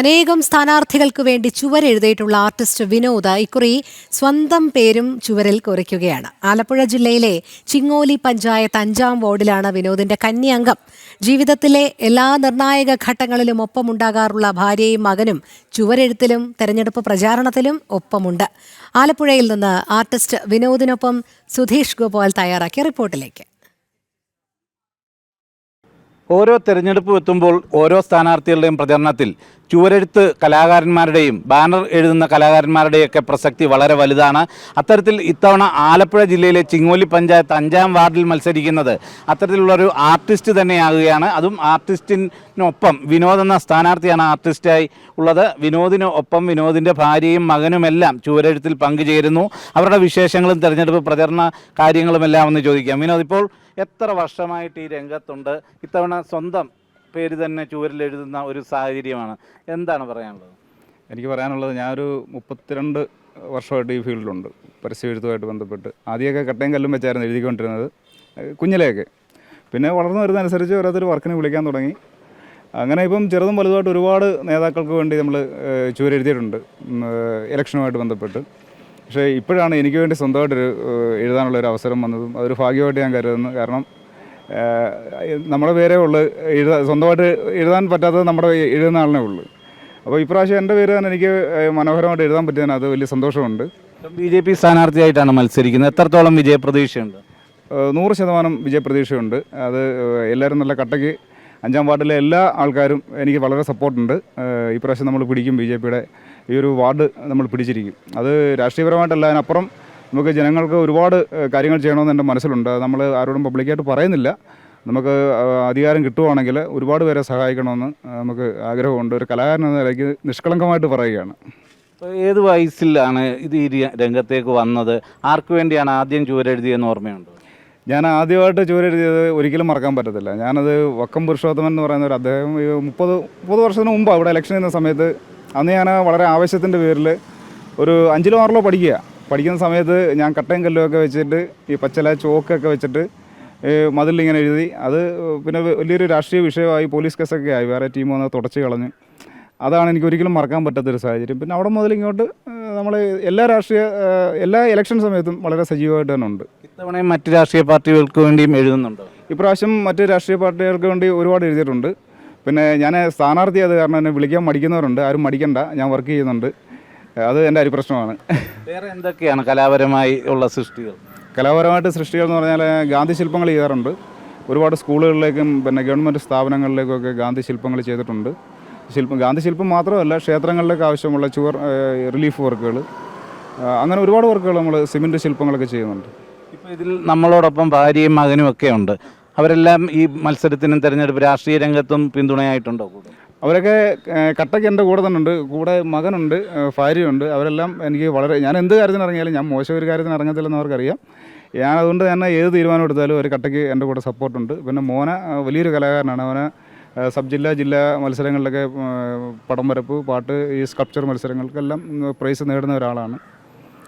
അനേകം സ്ഥാനാർത്ഥികൾക്ക് വേണ്ടി ചുവരെഴുതിയിട്ടുള്ള ആർട്ടിസ്റ്റ് വിനോദ് ഇക്കുറി സ്വന്തം പേരും ചുവരിൽ കുറിക്കുകയാണ്. ആലപ്പുഴ ജില്ലയിലെ ചിങ്ങോലി പഞ്ചായത്ത് അഞ്ചാം വാർഡിലാണ് വിനോദിന്റെ കന്യാംഗം. ജീവിതത്തിലെ എല്ലാ നിർണായക ഘട്ടങ്ങളിലും ഒപ്പമുണ്ടാകാറുള്ള ഭാര്യയും മകനും ചുവരെഴുത്തിലും തെരഞ്ഞെടുപ്പ് പ്രചാരണത്തിലും ഒപ്പമുണ്ട്. ആലപ്പുഴയിൽ നിന്ന് ആർട്ടിസ്റ്റ് വിനോദിനൊപ്പം സുധീഷ് ഗോപാൽ തയ്യാറാക്കിയ റിപ്പോർട്ടിലേക്ക്. ഓരോ തെരഞ്ഞെടുപ്പ് എത്തുമ്പോൾ ഓരോ സ്ഥാനാർത്ഥികളുടെയും പ്രചരണത്തിൽ ചുവരെഴുത്ത് കലാകാരന്മാരുടെയും ബാനർ എഴുതുന്ന കലാകാരന്മാരുടെയൊക്കെ പ്രസക്തി വളരെ വലുതാണ്. അത്തരത്തിൽ ഇത്തവണ ആലപ്പുഴ ജില്ലയിലെ ചിങ്ങോലി പഞ്ചായത്ത് അഞ്ചാം വാർഡിൽ മത്സരിക്കുന്നത് അത്തരത്തിലുള്ളൊരു ആർട്ടിസ്റ്റ് തന്നെയാകുകയാണ്. അതും ആർട്ടിസ്റ്റിനൊപ്പം വിനോദ് എന്ന സ്ഥാനാർത്ഥിയാണ് ആർട്ടിസ്റ്റായി ഉള്ളത്. വിനോദിന് ഒപ്പം വിനോദിന്റെ ഭാര്യയും മകനുമെല്ലാം ചുവരെഴുത്തിൽ പങ്കുചേരുന്നു. അവരുടെ വിശേഷങ്ങളും തിരഞ്ഞെടുപ്പ് പ്രചരണ കാര്യങ്ങളുമെല്ലാം ഒന്ന് ചോദിക്കാം. വിനോദ് ഇപ്പോൾ എത്ര വർഷമായിട്ട് ഈ രംഗത്തുണ്ട്? ഇത്തവണ സ്വന്തം പേര് തന്നെ ചുവരിൽ എഴുതുന്ന ഒരു സാഹചര്യമാണ്. എന്താണ് പറയാനുള്ളത്? എനിക്ക് പറയാനുള്ളത് ഞാനൊരു മുപ്പത്തിരണ്ട് വർഷമായിട്ട് ഈ ഫീൽഡിലുണ്ട്. പരസ്യ എഴുത്തുമായിട്ട് ബന്ധപ്പെട്ട്. ആദ്യമൊക്കെ കട്ടയും കല്ലും വെച്ചായിരുന്നു എഴുതിക്കൊണ്ടിരുന്നത്. കുഞ്ഞിലെയൊക്കെ. പിന്നെ വളർന്നു വരുന്നതനുസരിച്ച് ഓരോരുത്തർ വർക്കിന് വിളിക്കാൻ തുടങ്ങി. അങ്ങനെ ഇപ്പം ചെറുതും വലുതുമായിട്ട് ഒരുപാട് നേതാക്കൾക്ക് വേണ്ടി നമ്മൾ ചുവരെഴുതിയിട്ടുണ്ട്. ഇലക്ഷനുമായിട്ട് ബന്ധപ്പെട്ട്. പക്ഷേ ഇപ്പോഴാണ് എനിക്ക് വേണ്ടി സ്വന്തമായിട്ടൊരു എഴുതാനുള്ള ഒരു അവസരം വന്നതും അതൊരു ഭാഗ്യമായിട്ട് ഞാൻ കരുതുന്നു. കാരണം നമ്മുടെ പേരേ ഉള്ളു. എഴുതാ സ്വന്തമായിട്ട് എഴുതാൻ പറ്റാത്തത് നമ്മുടെ എഴുതുന്ന ആളിനെ ഉള്ളു. അപ്പോൾ ഇപ്രാവശ്യം എന്റെ പേര് തന്നെ എനിക്ക് മനോഹരമായിട്ട് എഴുതാൻ പറ്റിയതിന് അത് വലിയ സന്തോഷമുണ്ട്. ബി ജെ പി സ്ഥാനാർത്ഥിയായിട്ടാണ് മത്സരിക്കുന്നത്. എത്രത്തോളം വിജയപ്രതീക്ഷയുണ്ട്? നൂറ് ശതമാനം വിജയപ്രതീക്ഷയുണ്ട്. അത് എല്ലാവരും നല്ല കട്ടയ്ക്ക് അഞ്ചാം വാർഡിലെ എല്ലാ ആൾക്കാരും എനിക്ക് വളരെ സപ്പോർട്ടുണ്ട്. ഇപ്രാവശ്യം നമ്മൾ പിടിക്കും ബി ജെ പിയുടെ ഈ ഒരു വാർഡ് നമ്മൾ പിടിച്ചിരിക്കും. അത് രാഷ്ട്രീയപരമായിട്ടല്ല അതിനപ്പുറം നമുക്ക് ജനങ്ങൾക്ക് ഒരുപാട് കാര്യങ്ങൾ ചെയ്യണമെന്ന് എന്റെ മനസ്സിലുണ്ട്. നമ്മൾ ആരോടും പബ്ലിക്കായിട്ട് പറയുന്നില്ല. നമുക്ക് അധികാരം കിട്ടുവാണെങ്കിൽ ഒരുപാട് പേരെ സഹായിക്കണമെന്ന് നമുക്ക് ആഗ്രഹമുണ്ട്. ഒരു കലാകാരൻ എന്ന നിലയ്ക്ക് നിഷ്കളങ്കമായിട്ട് പറയുകയാണ്. ഏത് വയസ്സിലാണ് ഇത് ഈ രംഗത്തേക്ക് വന്നത്? ആർക്ക് വേണ്ടിയാണ് ആദ്യം ചുവരെഴുതിയെന്ന് ഓർമ്മയുണ്ടോ? ഞാൻ ആദ്യമായിട്ട് ചുവരെഴുതിയത് ഒരിക്കലും മറക്കാൻ പറ്റത്തില്ല. ഞാനത് വക്കം പുരുഷോത്തമൻ എന്ന് പറയുന്ന ഒരു അദ്ദേഹം ഈ മുപ്പത് മുപ്പത് വർഷത്തിന് മുമ്പ് അവിടെ ഇലക്ഷൻ ചെയ്യുന്ന സമയത്ത് അന്ന് ഞാൻ വളരെ ആവശ്യത്തിന്റെ പേരിൽ ഒരു അഞ്ചിലോ ആറിലോ പഠിക്കുക. പഠിക്കുന്ന സമയത്ത് ഞാൻ കട്ടയും കല്ലുമൊക്കെ വെച്ചിട്ട് ഈ പച്ചല ചോക്കൊക്കെ വെച്ചിട്ട് മതിലിങ്ങനെ എഴുതി. അത് പിന്നെ വലിയൊരു രാഷ്ട്രീയ വിഷയമായി പോലീസ് കേസൊക്കെ ആയി. വേറെ ടീം വന്ന് തുടച്ച് കളഞ്ഞ്. അതാണ് എനിക്ക് ഒരിക്കലും മറക്കാൻ പറ്റാത്തൊരു സാഹചര്യം. പിന്നെ അവിടെ മുതൽ ഇങ്ങോട്ട് നമ്മൾ എല്ലാ രാഷ്ട്രീയ എല്ലാ ഇലക്ഷൻ സമയത്തും വളരെ സജീവമായിട്ട് തന്നെ ഉണ്ട്. ഇത്തവണയും മറ്റ് രാഷ്ട്രീയ പാർട്ടികൾക്ക് വേണ്ടിയും എഴുതുന്നുണ്ട്? ഇപ്രാവശ്യം മറ്റ് രാഷ്ട്രീയ പാർട്ടികൾക്ക് വേണ്ടി ഒരുപാട് എഴുതിയിട്ടുണ്ട്. പിന്നെ ഞാൻ സ്ഥാനാർത്ഥി അത് കാരണം എന്നെ വിളിക്കാൻ മടിക്കുന്നവരുണ്ട്. ആരും മടിക്കണ്ട. ഞാൻ വർക്ക് ചെയ്യുന്നുണ്ട്. അത് എന്റെ അരിപ്രശ്നമാണ് വേറെ എന്തൊക്കെയാണ് കലാപരമായി ഉള്ള സൃഷ്ടികൾ? കലാപരമായിട്ട് സൃഷ്ടികൾ എന്ന് പറഞ്ഞാൽ ഗാന്ധി ശില്പങ്ങൾ ചെയ്യാറുണ്ട്. ഒരുപാട് സ്കൂളുകളിലേക്കും പിന്നെ ഗവൺമെന്റ് സ്ഥാപനങ്ങളിലേക്കൊക്കെ ഗാന്ധി ശില്പങ്ങൾ ചെയ്തിട്ടുണ്ട്. ശില്പം ഗാന്ധി ശില്പം മാത്രമല്ല ക്ഷേത്രങ്ങളിലേക്ക് ആവശ്യമുള്ള ചുവർ റിലീഫ് വർക്കുകൾ അങ്ങനെ ഒരുപാട് വർക്കുകൾ നമ്മൾ സിമെന്റ് ശില്പങ്ങളൊക്കെ ചെയ്യുന്നുണ്ട്. ഇപ്പോൾ ഇതിൽ നമ്മളോടൊപ്പം ഭാര്യയും മകനും ഒക്കെ ഉണ്ട്. അവരെല്ലാം ഈ മത്സരത്തിനും തിരഞ്ഞെടുപ്പ് രാഷ്ട്രീയ രംഗത്തും പിന്തുണയായിട്ടുണ്ടോ അവരൊക്കെ കട്ടയ്ക്ക് എന്റെ കൂടെ തന്നെ ഉണ്ട്. കൂടെ മകനുണ്ട് ഭാര്യയുണ്ട്. അവരെല്ലാം എനിക്ക് വളരെ ഞാൻ എന്ത് കാര്യത്തിന് ഇറങ്ങിയാലും ഞാൻ മോശം ഒരു കാര്യത്തിന് ഇറങ്ങത്തില്ലെന്ന് അവർക്കറിയാം. ഞാൻ അതുകൊണ്ട് തന്നെ ഏത് തീരുമാനം എടുത്താലും ഒരു കട്ടയ്ക്ക് എന്റെ കൂടെ സപ്പോർട്ടുണ്ട് പിന്നെ മോന വലിയൊരു കലാകാരനാണ്. അവനെ സബ് ജില്ലാ ജില്ലാ മത്സരങ്ങളിലൊക്കെ പടം വരപ്പ് പാട്ട് ഈ സ്കൾപ്ചർ മത്സരങ്ങൾക്കെല്ലാം പ്രൈസ് നേടുന്ന ഒരാളാണ്.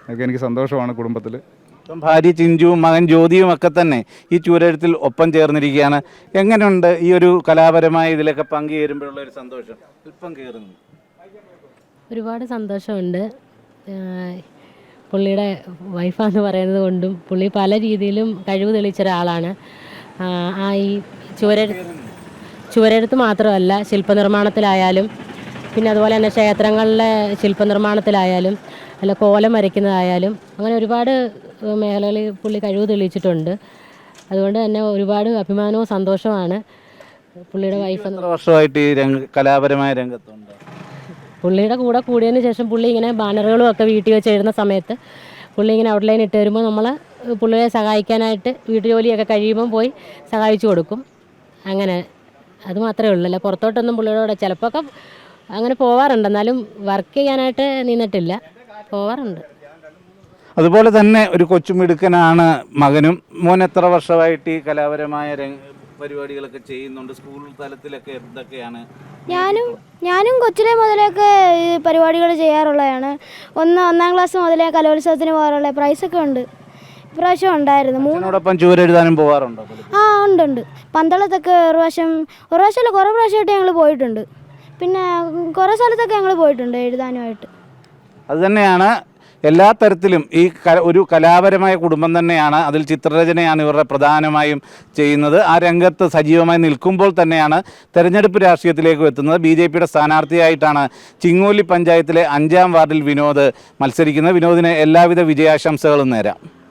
അതൊക്കെ എനിക്ക് സന്തോഷമാണ് കുടുംബത്തിൽ ഇപ്പം ഭാര്യ ചിഞ്ചുവും മകൻ ജ്യോതിയും ഒക്കെ തന്നെ ഈ ചൂരഴുത്തിൽ ഒപ്പം ചേർന്നിരിക്കുകയാണ്. എങ്ങനെയുണ്ട് ഈ ഒരു കലാപരമായ ഇതിലൊക്കെ പങ്കുചേരുമ്പോഴുള്ള ഒരു സന്തോഷം? അല്പം കയറുന്നു ഒരുപാട് സന്തോഷമുണ്ട്. പുള്ളിയുടെ വൈഫാന്ന് പറയുന്നത് കൊണ്ടും പുള്ളി പല രീതിയിലും കഴിവ് തെളിയിച്ച ഒരാളാണ്. ആ ഈ ചുവരെഴു ചുവരെഴുത്ത് മാത്രമല്ല ശില്പനിർമ്മാണത്തിലായാലും പിന്നെ അതുപോലെ തന്നെ ക്ഷേത്രങ്ങളിലെ ശില്പനിർമ്മാണത്തിലായാലും അല്ല കോലം വരയ്ക്കുന്നതായാലും അങ്ങനെ ഒരുപാട് മേഖലകളിൽ പുള്ളി കഴിവ് തെളിയിച്ചിട്ടുണ്ട്. അതുകൊണ്ട് തന്നെ ഒരുപാട് അഭിമാനവും സന്തോഷവുമാണ് പുള്ളിയുടെ വൈഫ് വർഷമായിട്ട് ഈ കലാപരമായ രംഗത്തുണ്ട്? പുള്ളിയുടെ കൂടെ കൂടിയതിന് ശേഷം പുള്ളി ഇങ്ങനെ ബാനറുകളും ഒക്കെ വീട്ടിൽ വെച്ച് എഴുതുന്ന സമയത്ത് പുള്ളി ഇങ്ങനെ ഔട്ട്ലൈൻ ഇട്ട് വരുമ്പോൾ നമ്മൾ പുള്ളിയെ സഹായിക്കാനായിട്ട് വീട്ടുജോലിയൊക്കെ കഴിയുമ്പം പോയി സഹായിച്ചു കൊടുക്കും. അങ്ങനെ അത് മാത്രമേ ഉള്ളൂ. അല്ല പുറത്തോട്ടൊന്നും പുള്ളിയോടെ ചിലപ്പോൾ ഒക്കെ അങ്ങനെ പോവാറുണ്ട്. എന്നാലും വർക്ക് ചെയ്യാനായിട്ട് നിന്നിട്ടില്ല. പോവാറുണ്ട്. അതുപോലെ തന്നെ ഒരു കൊച്ചുമിടുക്കനാണ് മകനും. മോൻ എത്ര വർഷമായിട്ട് ഈ കലാപരമായ പരിപാടികളൊക്കെ ചെയ്യുന്നുണ്ട്? സ്കൂൾ തലത്തിലൊക്കെ എന്തൊക്കെയാണ്? ഞാനും ഞാനും കൊച്ചിലെ മുതലൊക്കെ ഈ പരിപാടികൾ ചെയ്യാറുള്ളതാണ്. ഒന്ന് ഒന്നാം ക്ലാസ് മുതലേ കലോത്സവത്തിന് പോകാറുള്ള പ്രൈസൊക്കെ ഉണ്ട്. ഇപ്രാവശ്യം ഉണ്ടായിരുന്നു. മൂന്ന് അച്ഛനോടൊപ്പം ചുവരെഴുതാനും പോകാറുണ്ടോ? ആ ഉണ്ട് ഉണ്ട് പന്തളത്തൊക്കെ ഒരു പ്രാവശ്യം ഒരു പ്രാവശ്യമല്ല കുറേ പ്രാവശ്യമായിട്ട് ഞങ്ങൾ പോയിട്ടുണ്ട്. പിന്നെ കുറേ സ്ഥലത്തൊക്കെ ഞങ്ങൾ പോയിട്ടുണ്ട് എഴുതാനുമായിട്ട്. അതുതന്നെയാണ് എല്ലാ തരത്തിലും ഈ ഒരു കലാപരമായ കുടുംബം തന്നെയാണ് അതിൽ ചിത്രരചനയാണ് ഇവരുടെ പ്രധാനമായും ചെയ്യുന്നത്. ആ രംഗത്ത് സജീവമായി നിൽക്കുമ്പോൾ തന്നെയാണ് തെരഞ്ഞെടുപ്പ് രാഷ്ട്രീയത്തിലേക്ക് എത്തുന്നത്. ബി ജെ പിയുടെ സ്ഥാനാർത്ഥിയായിട്ടാണ് ചിങ്ങോലി പഞ്ചായത്തിലെ അഞ്ചാം വാർഡിൽ വിനോദ് മത്സരിക്കുന്നത്. വിനോദിന് എല്ലാവിധ വിജയാശംസകളും നേരാം.